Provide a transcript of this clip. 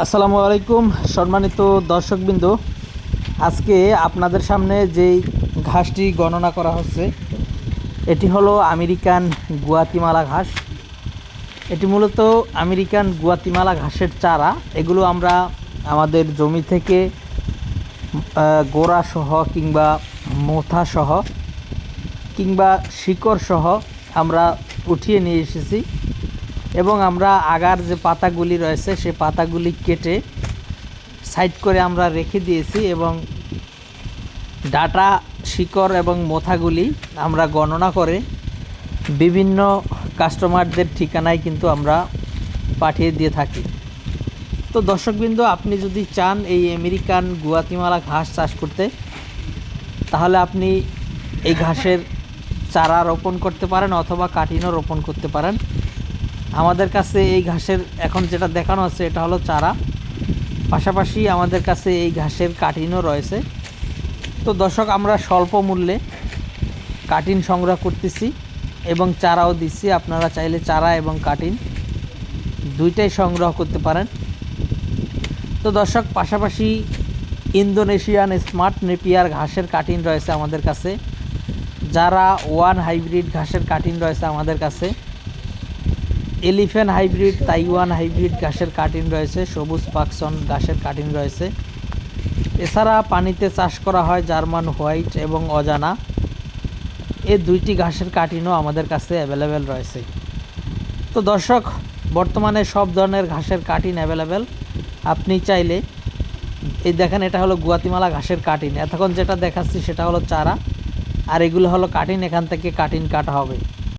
আসসালামু আলাইকুম সম্মানিত দর্শকবৃন্দ। আজকে আপনাদের সামনে যেই ঘাসটি গণনা করা হচ্ছে এটি হলো আমেরিকান গুয়াতিমালা ঘাস। এটি মূলত আমেরিকান গুয়াতিমালা ঘাসের চারা। এগুলো আমরা আমাদের জমি থেকে আহ, গোড়া সহ কিংবা মোথা সহ কিংবা শিকড় সহ আমরা উঠিয়ে নিয়ে এসেছি। এবং আমরা আগার যে পাতাগুলি রয়েছে, সে পাতাগুলি কেটে সাইড করে আমরা রেখে দিয়েছি এবং ডাটা শিকড় এবং মোথাগুলি আমরা গণনা করে বিভিন্ন কাস্টমারদের ঠিকানায় কিন্তু আমরা পাঠিয়ে দিয়ে থাকি। তো দর্শকবৃন্দ, আপনি যদি চান এই আমেরিকান গুয়াতিমালা ঘাস চাষ করতে, তাহলে আপনি এই ঘাসের চারা রোপণ করতে পারেন অথবা কাটিনও রোপণ করতে পারেন। আমাদের কাছে এই ঘাসের এখন যেটা দেখানো হচ্ছে এটা হলো চারা। পাশাপাশি আমাদের কাছে এই ঘাসের কাটিনও রয়েছে। তো দর্শক, আমরা স্বল্প মূল্যে কাটিন সংগ্রহ করতেছি এবং চারাও দিচ্ছি। আপনারা চাইলে চারা এবং কাটিন দুইটাই সংগ্রহ করতে পারেন। তো দর্শক, পাশাপাশি ইন্দোনেশিয়ান স্মার্ট নেপিয়ার ঘাসের কাটিন রয়েছে আমাদের কাছে। যারা ওয়ান হাইব্রিড ঘাসের কাটিন রয়েছে আমাদের কাছে। এলিফ্যান্ট হাইব্রিড, তাইওয়ান হাইব্রিড ঘাসের কাটিন রয়েছে, সবুজ পাকসন ঘাসের কাটিন রয়েছে। এছাড়া পানিতে চাষ করা হয় জার্মান হোয়াইট এবং অজানা। এ দুইটি ঘাসের কাটিনও আমাদের কাছে অ্যাভেলেবেল রয়েছে। তো দর্শক, বর্তমানে সব ধরনের ঘাসের কাটিন অ্যাভেলেবেল। আপনি চাইলে, এই দেখেন, এটা হলো গুয়াতিমালা ঘাসের কাটিন এতক্ষণ যেটা দেখাচ্ছি সেটা হলো চারা। আর এগুলো হলো কাটিন এখান থেকে কাটিন কাটা হবে।